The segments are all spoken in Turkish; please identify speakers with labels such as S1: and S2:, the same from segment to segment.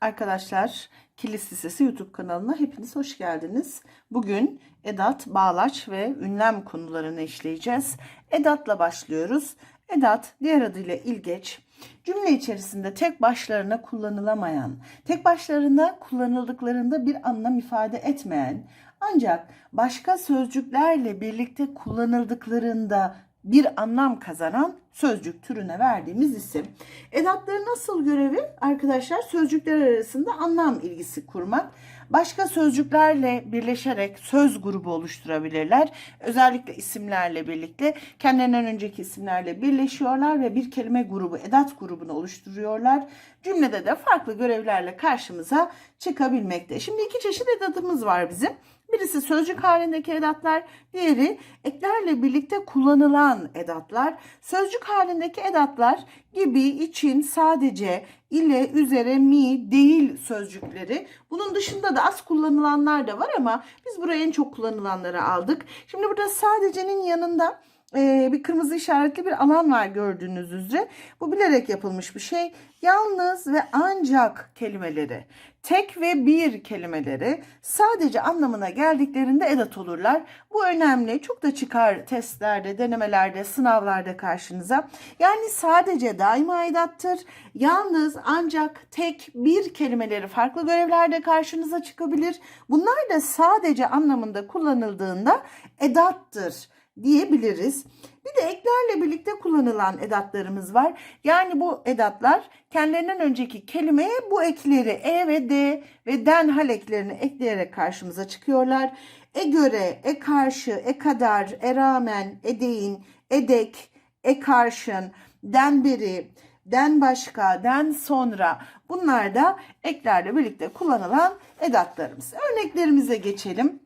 S1: Arkadaşlar Kilis Lisesi YouTube kanalına hepiniz hoş geldiniz. Bugün edat, bağlaç ve ünlem konularını işleyeceğiz. Edatla başlıyoruz. Edat diğer adıyla ilgeç. Cümle içerisinde tek başlarına kullanılamayan, tek başlarına kullanıldıklarında bir anlam ifade etmeyen, ancak başka sözcüklerle birlikte kullanıldıklarında bir anlam kazanan sözcük türüne verdiğimiz isim. Edatların nasıl görevi? Arkadaşlar sözcükler arasında anlam ilgisi kurmak. Başka sözcüklerle birleşerek söz grubu oluşturabilirler. Özellikle isimlerle birlikte kendilerinden önceki isimlerle birleşiyorlar ve bir kelime grubu, edat grubunu oluşturuyorlar. Cümlede de farklı görevlerle karşımıza çıkabilmekte. Şimdi iki çeşit edatımız var bizim. Birisi sözcük halindeki edatlar, diğeri eklerle birlikte kullanılan edatlar. Sözcük halindeki edatlar gibi, için, sadece, ile, üzere, mi, değil sözcükleri. Bunun dışında da az kullanılanlar da var ama biz buraya en çok kullanılanları aldık. Şimdi burada sadece'nin yanında e, bir kırmızı işaretli bir alan var gördüğünüz üzere. Bu bilerek yapılmış bir şey. Yalnız ve ancak kelimeleri, tek ve bir kelimeleri sadece anlamına geldiklerinde edat olurlar. Bu önemli. Çok da çıkar testlerde, denemelerde, sınavlarda karşınıza. Yani sadece daima edattır. Yalnız ancak tek bir kelimeleri farklı görevlerde karşınıza çıkabilir. Bunlar da sadece anlamında kullanıldığında edattır diyebiliriz. Bir de eklerle birlikte kullanılan edatlarımız var. Yani bu edatlar kendilerinden önceki kelimeye bu ekleri e ve d ve den hal eklerini ekleyerek karşımıza çıkıyorlar. E göre, e karşı, e kadar, e rağmen, e deyin, edek, e karşın, den beri, den başka, den sonra bunlar da eklerle birlikte kullanılan edatlarımız. Örneklerimize geçelim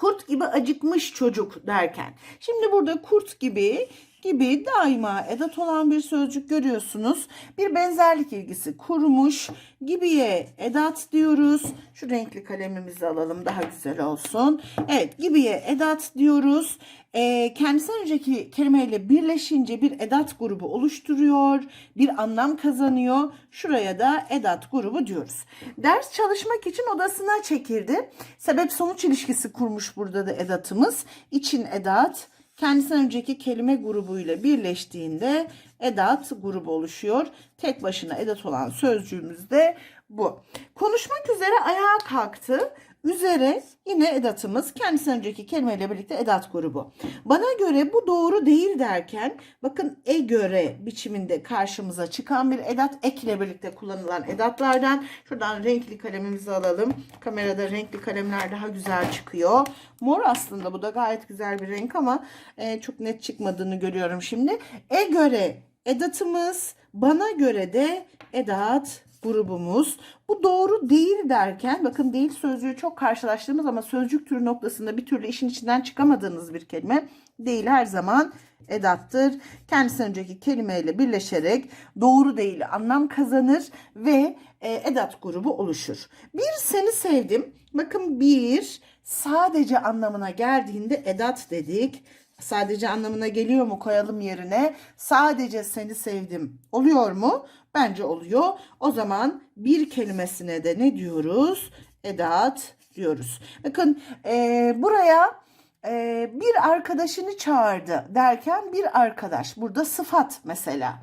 S1: kurt gibi acıkmış çocuk derken. Şimdi burada kurt gibi gibi daima edat olan bir sözcük görüyorsunuz. Bir benzerlik ilgisi kurmuş. Gibiye edat diyoruz. Şu renkli kalemimizi alalım daha güzel olsun. Evet gibiye edat diyoruz. E, kendisinden önceki kelimeyle birleşince bir edat grubu oluşturuyor. Bir anlam kazanıyor. Şuraya da edat grubu diyoruz. Ders çalışmak için odasına çekildi. Sebep sonuç ilişkisi kurmuş burada da edatımız. İçin edat kendisinden önceki kelime grubuyla birleştiğinde edat grubu oluşuyor. Tek başına edat olan sözcüğümüz de bu. Konuşmak üzere ayağa kalktı. Üzere yine edatımız kendisinden önceki kelimeyle birlikte edat grubu. Bana göre bu doğru değil derken bakın e göre biçiminde karşımıza çıkan bir edat ekle birlikte kullanılan edatlardan. Şuradan renkli kalemimizi alalım. Kamerada renkli kalemler daha güzel çıkıyor. Mor aslında bu da gayet güzel bir renk ama e, çok net çıkmadığını görüyorum şimdi. E göre edatımız bana göre de edat grubumuz. Bu doğru değil derken bakın değil sözcüğü çok karşılaştığımız ama sözcük türü noktasında bir türlü işin içinden çıkamadığınız bir kelime. Değil her zaman edattır. Kendisinden önceki kelimeyle birleşerek doğru değil anlam kazanır ve e, edat grubu oluşur. Bir seni sevdim. Bakın bir sadece anlamına geldiğinde edat dedik. Sadece anlamına geliyor mu koyalım yerine. Sadece seni sevdim. Oluyor mu? Bence oluyor. O zaman bir kelimesine de ne diyoruz? Edat diyoruz. Bakın e, buraya e, bir arkadaşını çağırdı derken bir arkadaş. Burada sıfat mesela.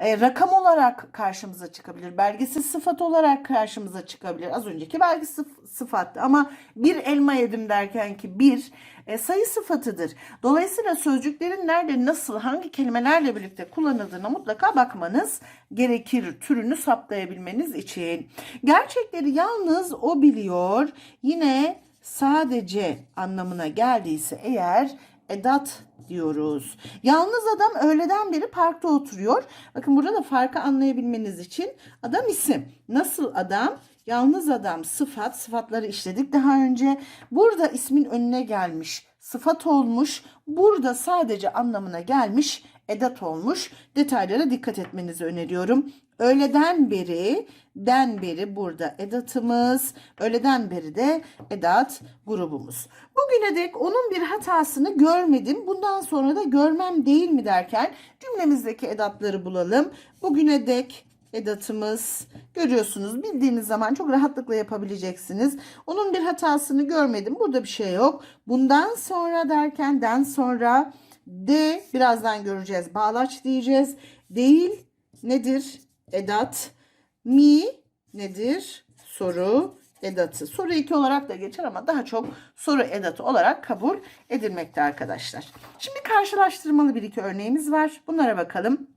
S1: E, rakam olarak karşımıza çıkabilir. Belgesiz sıfat olarak karşımıza çıkabilir. Az önceki belki sıf- sıfattı ama bir elma yedim derken ki bir e, sayı sıfatıdır. Dolayısıyla sözcüklerin nerede, nasıl, hangi kelimelerle birlikte kullanıldığına mutlaka bakmanız gerekir. Türünü saptayabilmeniz için. Gerçekleri yalnız o biliyor. Yine sadece anlamına geldiyse eğer edat diyoruz. Yalnız adam öğleden beri parkta oturuyor. Bakın burada da farkı anlayabilmeniz için adam isim. Nasıl adam? Yalnız adam sıfat. Sıfatları işledik daha önce. Burada ismin önüne gelmiş. Sıfat olmuş. Burada sadece anlamına gelmiş. Edat olmuş. Detaylara dikkat etmenizi öneriyorum. Öğleden beri, den beri burada edatımız, öğleden beri de edat grubumuz. Bugüne dek onun bir hatasını görmedim. Bundan sonra da görmem değil mi derken cümlemizdeki edatları bulalım. Bugüne dek edatımız. Görüyorsunuz bildiğiniz zaman çok rahatlıkla yapabileceksiniz. Onun bir hatasını görmedim. Burada bir şey yok. Bundan sonra derken den sonra de birazdan göreceğiz. Bağlaç diyeceğiz. Değil nedir? Edat. Mi nedir? Soru edatı. Soru 2 olarak da geçer ama daha çok soru edatı olarak kabul edilmekte arkadaşlar. Şimdi karşılaştırmalı bir iki örneğimiz var. Bunlara bakalım.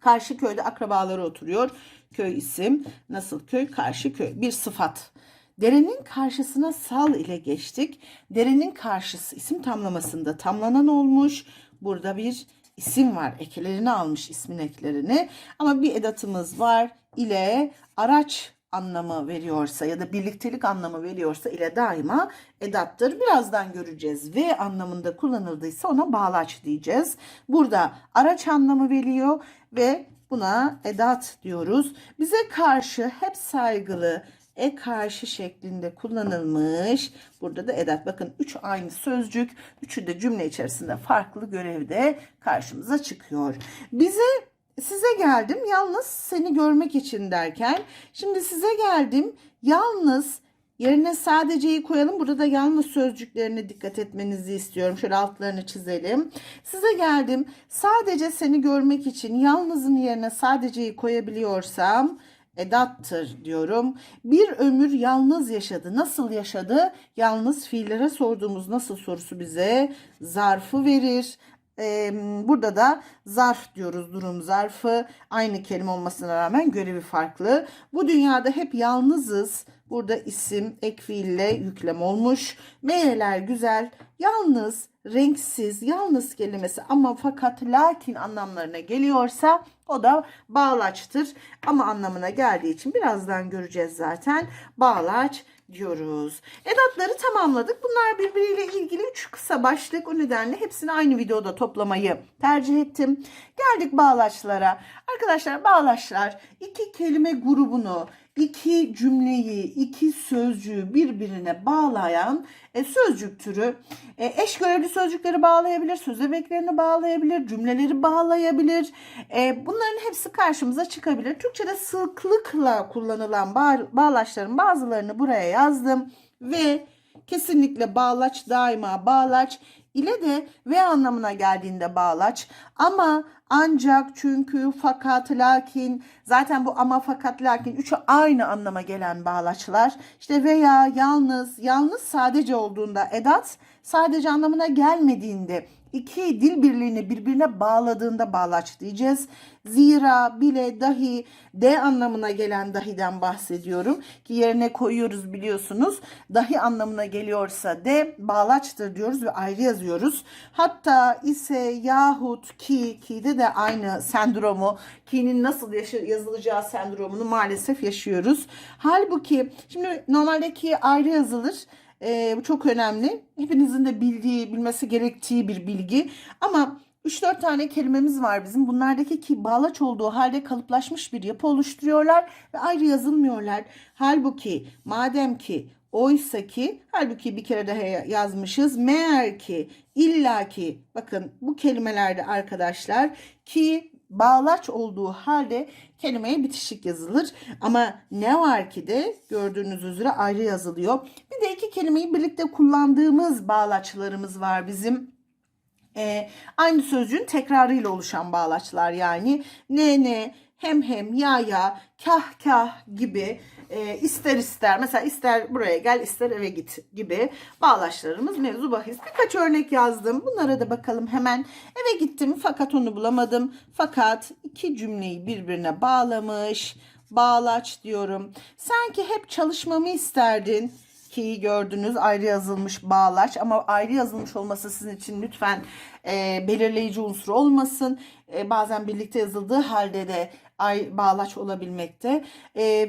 S1: Karşı köyde akrabaları oturuyor. Köy isim. Nasıl köy? Karşı köy. Bir sıfat. Derenin karşısına sal ile geçtik. Derenin karşısı isim tamlamasında tamlanan olmuş. Burada bir isim var. Eklerini almış ismin eklerini. Ama bir edatımız var. ile araç anlamı veriyorsa ya da birliktelik anlamı veriyorsa ile daima edattır. Birazdan göreceğiz. V anlamında kullanıldıysa ona bağlaç diyeceğiz. Burada araç anlamı veriyor ve buna edat diyoruz. Bize karşı hep saygılı, e karşı şeklinde kullanılmış. Burada da edat. Bakın üç aynı sözcük. Üçü de cümle içerisinde farklı görevde karşımıza çıkıyor. Bize size geldim yalnız seni görmek için derken şimdi size geldim yalnız yerine sadeceyi koyalım. Burada da yalnız sözcüklerine dikkat etmenizi istiyorum. Şöyle altlarını çizelim. Size geldim sadece seni görmek için yalnızın yerine sadeceyi koyabiliyorsam edattır diyorum. Bir ömür yalnız yaşadı. Nasıl yaşadı? Yalnız fiillere sorduğumuz nasıl sorusu bize zarfı verir. Ee, burada da zarf diyoruz durum zarfı. Aynı kelime olmasına rağmen görevi farklı. Bu dünyada hep yalnızız. Burada isim ek fiille yüklem olmuş. Meyveler güzel, yalnız, renksiz, yalnız kelimesi ama fakat lakin anlamlarına geliyorsa o da bağlaçtır. Ama anlamına geldiği için birazdan göreceğiz zaten. Bağlaç diyoruz. Edatları tamamladık. Bunlar birbiriyle ilgili üç kısa başlık. O nedenle hepsini aynı videoda toplamayı tercih ettim. Geldik bağlaçlara. Arkadaşlar bağlaçlar iki kelime grubunu, iki cümleyi, iki sözcüğü birbirine bağlayan e, sözcük türü. E, eş görevli sözcükleri bağlayabilir, söz emeklerini bağlayabilir, cümleleri bağlayabilir. E, bunların hepsi karşımıza çıkabilir. Türkçe'de sıklıkla kullanılan bağ, bağlaçların bazılarını buraya yazdım ve kesinlikle bağlaç daima bağlaç ile de ve anlamına geldiğinde bağlaç ama ancak çünkü fakat lakin zaten bu ama fakat lakin üçü aynı anlama gelen bağlaçlar işte veya yalnız yalnız sadece olduğunda edat sadece anlamına gelmediğinde iki dil birliğini birbirine bağladığında bağlaç diyeceğiz. Zira bile dahi de anlamına gelen dahiden bahsediyorum ki yerine koyuyoruz biliyorsunuz. Dahi anlamına geliyorsa de bağlaçtır diyoruz ve ayrı yazıyoruz. Hatta ise yahut ki ki'de de aynı sendromu ki'nin nasıl yazılacağı sendromunu maalesef yaşıyoruz. Halbuki şimdi normalde ki ayrı yazılır. Ee, bu çok önemli. Hepinizin de bildiği, bilmesi gerektiği bir bilgi. Ama 3-4 tane kelimemiz var bizim. Bunlardaki ki bağlaç olduğu halde kalıplaşmış bir yapı oluşturuyorlar ve ayrı yazılmıyorlar. Halbuki madem ki oysa ki halbuki bir kere daha yazmışız. Meğer ki illaki bakın bu kelimelerde arkadaşlar ki bağlaç olduğu halde kelimeye bitişik yazılır. Ama ne var ki de gördüğünüz üzere ayrı yazılıyor. Bir de iki kelimeyi birlikte kullandığımız bağlaçlarımız var bizim. Ee, aynı sözcüğün tekrarıyla oluşan bağlaçlar yani ne ne hem hem ya ya kah kah gibi e, ister ister mesela ister buraya gel ister eve git gibi bağlaçlarımız mevzu bahis. Birkaç örnek yazdım. Bunlara da bakalım hemen. Eve gittim fakat onu bulamadım. Fakat iki cümleyi birbirine bağlamış. Bağlaç diyorum. Sanki hep çalışmamı isterdin ki gördünüz ayrı yazılmış bağlaç ama ayrı yazılmış olması sizin için lütfen e, belirleyici unsur olmasın. E, bazen birlikte yazıldığı halde de ay bağlaç olabilmekte. E,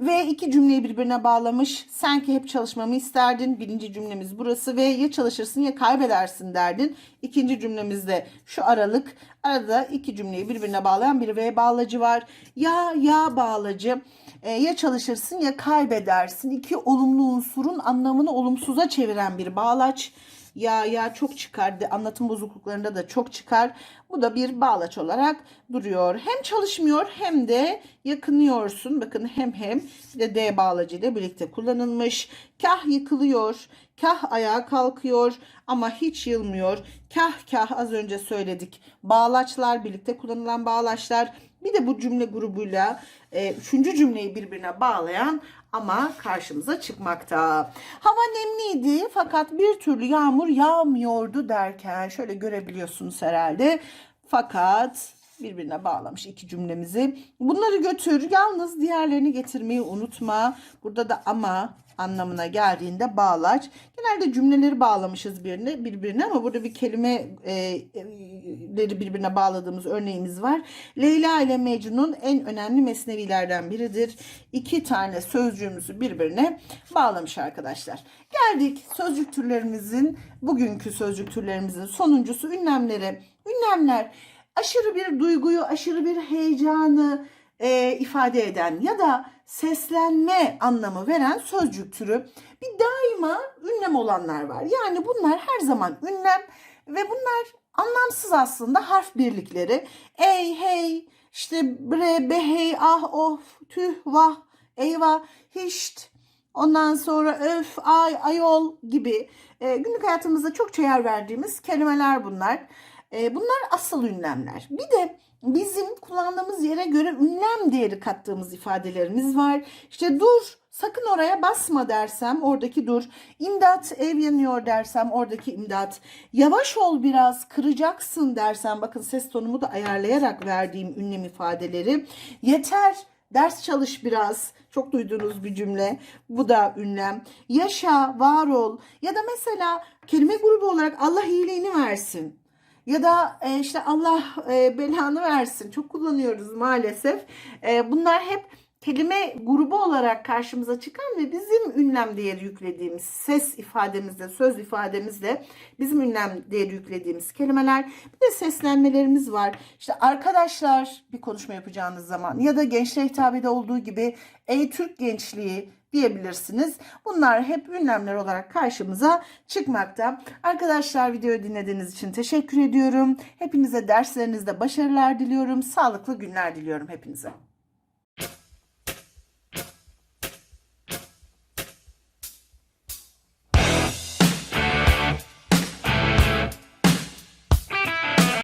S1: ve iki cümleyi birbirine bağlamış. Sanki hep çalışmamı isterdin. Birinci cümlemiz burası ve ya çalışırsın ya kaybedersin derdin. İkinci cümlemizde şu aralık. Arada iki cümleyi birbirine bağlayan bir ve bağlacı var. Ya ya bağlacı. E, ya çalışırsın ya kaybedersin. İki olumlu unsurun anlamını olumsuza çeviren bir bağlaç. Ya ya çok çıkar. Anlatım bozukluklarında da çok çıkar. Bu da bir bağlaç olarak duruyor. Hem çalışmıyor hem de yakınıyorsun. Bakın hem hem de D bağlacı ile birlikte kullanılmış. Kah yıkılıyor, kah ayağa kalkıyor ama hiç yılmıyor. Kah kah az önce söyledik. Bağlaçlar birlikte kullanılan bağlaçlar. Bir de bu cümle grubuyla e, üçüncü cümleyi birbirine bağlayan ama karşımıza çıkmakta. Hava nemliydi fakat bir türlü yağmur yağmıyordu derken şöyle görebiliyorsunuz herhalde. Fakat birbirine bağlamış iki cümlemizi. Bunları götür. Yalnız diğerlerini getirmeyi unutma. Burada da ama anlamına geldiğinde bağlaç. Genelde cümleleri bağlamışız birbirine, birbirine ama burada bir kelimeleri birbirine bağladığımız örneğimiz var. Leyla ile Mecnun en önemli mesnevilerden biridir. İki tane sözcüğümüzü birbirine bağlamış arkadaşlar. Geldik sözcük türlerimizin, bugünkü sözcük türlerimizin sonuncusu ünlemlere. Ünlemler aşırı bir duyguyu, aşırı bir heyecanı e, ifade eden ya da seslenme anlamı veren sözcük türü. Bir daima ünlem olanlar var. Yani bunlar her zaman ünlem ve bunlar anlamsız aslında harf birlikleri. Ey, hey, işte bre, be, hey, ah, of, tüh, vah, eyvah, hişt, Ondan sonra öf, ay, ayol gibi e, günlük hayatımızda çokça yer verdiğimiz kelimeler bunlar. E, bunlar asıl ünlemler. Bir de bizim kullandığımız yere göre ünlem değeri kattığımız ifadelerimiz var. İşte dur, sakın oraya basma dersem oradaki dur. İmdat, ev yanıyor dersem oradaki imdat. Yavaş ol biraz, kıracaksın dersem bakın ses tonumu da ayarlayarak verdiğim ünlem ifadeleri. Yeter, Ders çalış biraz. Çok duyduğunuz bir cümle. Bu da ünlem. Yaşa, var ol. Ya da mesela kelime grubu olarak Allah iyiliğini versin. Ya da e, işte Allah e, belanı versin. Çok kullanıyoruz maalesef. E, bunlar hep kelime grubu olarak karşımıza çıkan ve bizim ünlem değeri yüklediğimiz ses ifademizle, söz ifademizle bizim ünlem değeri yüklediğimiz kelimeler. Bir de seslenmelerimiz var. İşte arkadaşlar bir konuşma yapacağınız zaman ya da gençliğe hitabede olduğu gibi ey Türk gençliği diyebilirsiniz. Bunlar hep ünlemler olarak karşımıza çıkmakta. Arkadaşlar videoyu dinlediğiniz için teşekkür ediyorum. Hepinize derslerinizde başarılar diliyorum. Sağlıklı günler diliyorum hepinize.